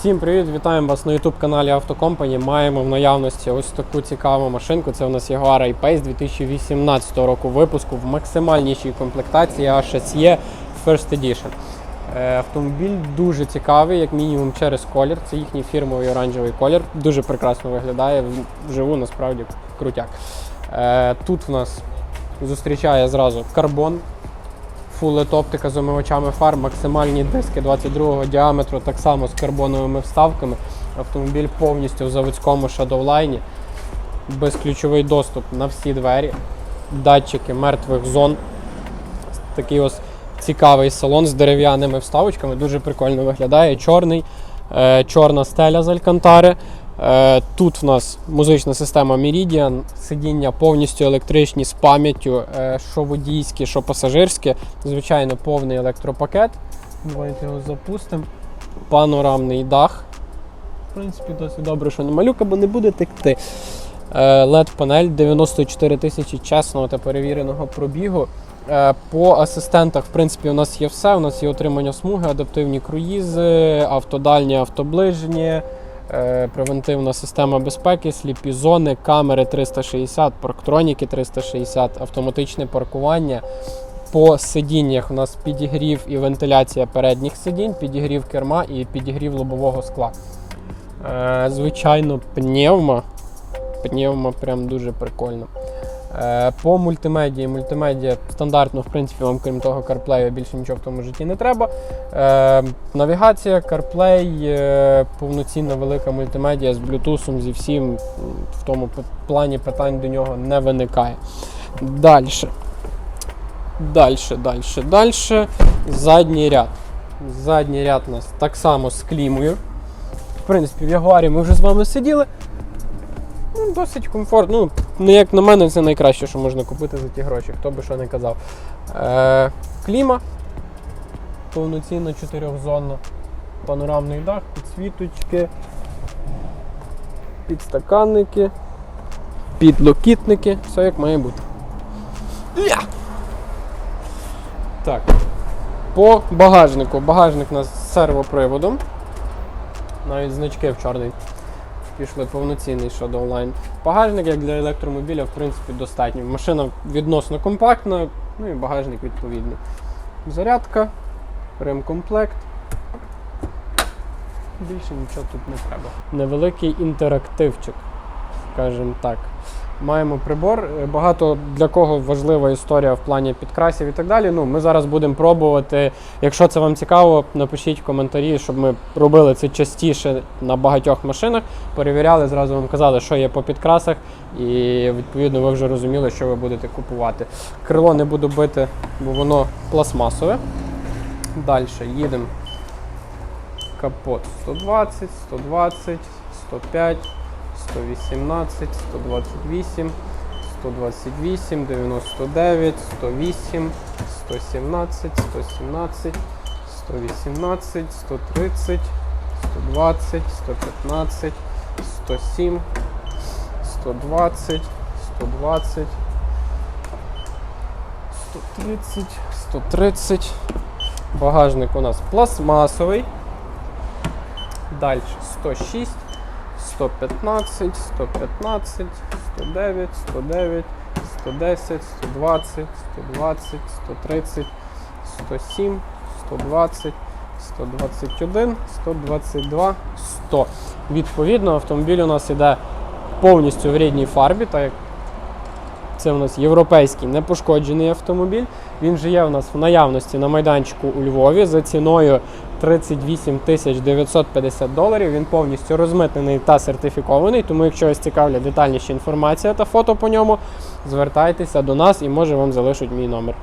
Всім привіт! Вітаємо вас на youtube каналі Автокомпані. Маємо в наявності ось таку цікаву машинку. Це у нас Jaguar I-Pace 2018 року випуску в максимальнішій комплектації HSE First Edition. Е, Автомобіль дуже цікавий, як мінімум через колір. Це їхній фірмовий оранжевий колір. Дуже прекрасно виглядає. Вживу насправді крутяк. Е, Тут в нас зустрічає зразу карбон, LED оптика з омивачами фар, максимальні диски 22 діаметру, так само з карбоновими вставками. Автомобіль повністю в заводському шадовлайні, безключовий доступ на всі двері, датчики мертвих зон. Такий ось цікавий салон з дерев'яними вставочками, дуже прикольно виглядає. Чорний, е, чорна стеля з алькантари. Е, Тут в нас музична система Meridian, сидіння повністю електричні з пам'яттю, е, що водійське, що пасажирське. Звичайно, повний електропакет. Давайте його запустимо. Панорамний дах. В принципі, досить добре, що не малюка, бо не буде текти. led панель 94 тисячі чесного та перевіреного пробігу. Е, По асистентах, в принципі, у нас є все. У нас є отримання смуги, адаптивні круїзи, автодальні, автоближні, превентивна система безпеки, сліпі зони, камери 360, парктроніки 360, автоматичне паркування. По сидіннях у нас підігрів і вентиляція передніх сидінь, підігрів керма і підігрів лобового скла. Е, Звичайно, пневма. Пневма прям дуже прикольно. Е, По мультимедії. Мультимедіа стандартно, в принципі, вам крім того CarPlay більше нічого в тому житті не треба. Е, Навігація, CarPlay, е, повноцінна велика мультимедіа з Bluetooth, зі всім. В тому плані питань до нього не виникає. Далі. Далі, далі, далі. Задній ряд. Задній ряд у нас так само з клімою. В принципі, в Ягуарі ми вже з вами сиділи. Ну, досить комфортно. Ну, як на мене, це найкраще, що можна купити за ті гроші, хто би що не казав. Е, кліма. Повноцінно чотирьохзонна. Панорамний дах, підсвіточки, підстаканники, підлокітники. Все як має бути. Я! Так. По багажнику. Багажник у нас з сервоприводом. Навіть значки в чорний пішли повноцінний Shadow Line. Багажник, як для електромобіля, в принципі, достатньо. Машина відносно компактна, ну і багажник відповідний. Зарядка, ремкомплект. Більше нічого тут не треба. Невеликий інтерактивчик, скажімо так. Маємо прибор. Е, Багато для кого важлива історія в плані підкрасів і так далі. Ну, ми зараз будемо пробувати. Якщо це вам цікаво, напишіть коментарі, щоб ми робили це частіше на багатьох машинах. Перевіряли, зразу вам казали, що є по підкрасах, і відповідно ви вже розуміли, що ви будете купувати. Крило не буду бити, бо воно пластмасове. Далі їдемо. Капот 120, 120, 105. 118, 128, 128, 99, 108, 117, 117, 118, 130, 120, 115, 107, 120, 120, 130, 130. Багажник у нас пластмасовий. Далі 106. 115, 115, 109, 109, 110, 120, 120, 130, 107, 120, 121, 122, 100. Відповідно, автомобіль у нас іде повністю в рідній фарбі, так як це у нас європейський непошкоджений автомобіль. Він же є у нас в наявності на майданчику у Львові за ціною 38 тисяч 950 доларів. Він повністю розмитнений та сертифікований. Тому, якщо вас цікавлять детальніша інформація та фото по ньому, звертайтеся до нас і може вам залишать мій номер.